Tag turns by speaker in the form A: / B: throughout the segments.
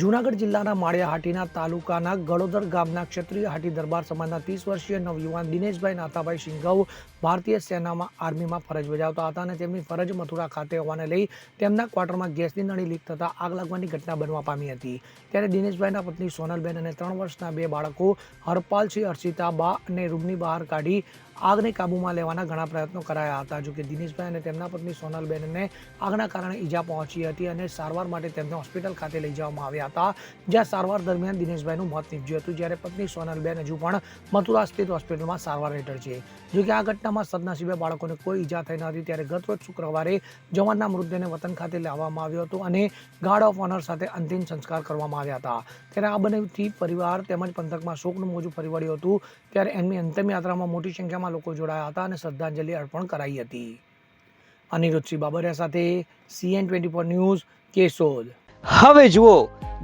A: જૂનાગઢ જિલ્લાના માળિયાહાટીના તાલુકાના ગળોદર ગામના ક્ષત્રિય હાટી દરબાર સમાજના ત્રીસ વર્ષીય નવયુવાન દિનેશભાઈ નાથાભાઈ સિંઘવ ભારતીય સેનામાં આર્મીમાં ફરજ બજાવતા હતા અને તેમની ફરજ મથુરા ખાતે હોવાને લઈ તેમના ક્વાર્ટરમાં ગેસની નળી લીક થતાં આગ લાગવાની ઘટના બનવા પામી હતી. ત્યારે દિનેશભાઈના પત્ની સોનલબેન અને ત્રણ વર્ષના બે બાળકો હરપાલસિંહ હર્ષિતાબા અને રૂમની બહાર કાઢી આગને કાબૂમાં લેવાના ઘણા પ્રયત્નો કરાયા હતા. જોકે દિનેશભાઈ અને તેમના પત્ની સોનલબેનને આગના કારણે ઈજા પહોંચી હતી અને સારવાર માટે તેમને હોસ્પિટલ ખાતે લઈ જવામાં આવ્યા હતા. જ્યાં સારવાર દરમિયાન દિનેશભાઈનું મોત નીપજ્યું હતું, જ્યારે પત્ની સોનલબેન હજુ પણ મથુરા સ્થિત હોસ્પિટલમાં સારવાર હેઠળ છે. જોકે આ ઘટનામાં સદનસીબે બાળકોને કોઈ ઈજા થઈ ન હતી, ત્યારે ગતરોજ શુક્રવારે જવાનના મૃતદેહને વતન ખાતે લાવવામાં આવ્યો હતો અને ગાર્ડ ઓફ ઓનર સાથે અંતિમ સંસ્કાર કરવામાં આવ્યા હતા. ત્યારે આ બનેથી પરિવાર તેમજ પંથકમાં શોકનું મોજું ફરી વળ્યું હતું. ત્યારે એમની અંતિમ યાત્રામાં મોટી સંખ્યામાં લોકો જોડાયા હતા અને શ્રદ્ધાંજલિ અર્પણ કરાઈ હતી. અનિરુદ્ધસિંહ બાબરિયા સાથે CN twenty four news, Keshod.
B: હવે જુઓ,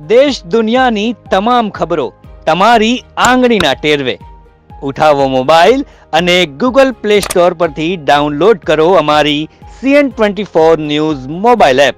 B: દેશ દુનિયાની તમામ ખબરો તમારી આંગળીના ટેરવે. ઉઠાવો મોબાઈલ અને ગૂગલ પ્લે સ્ટોર પરથી ડાઉનલોડ કરો અમારી CN twenty four news mobile app.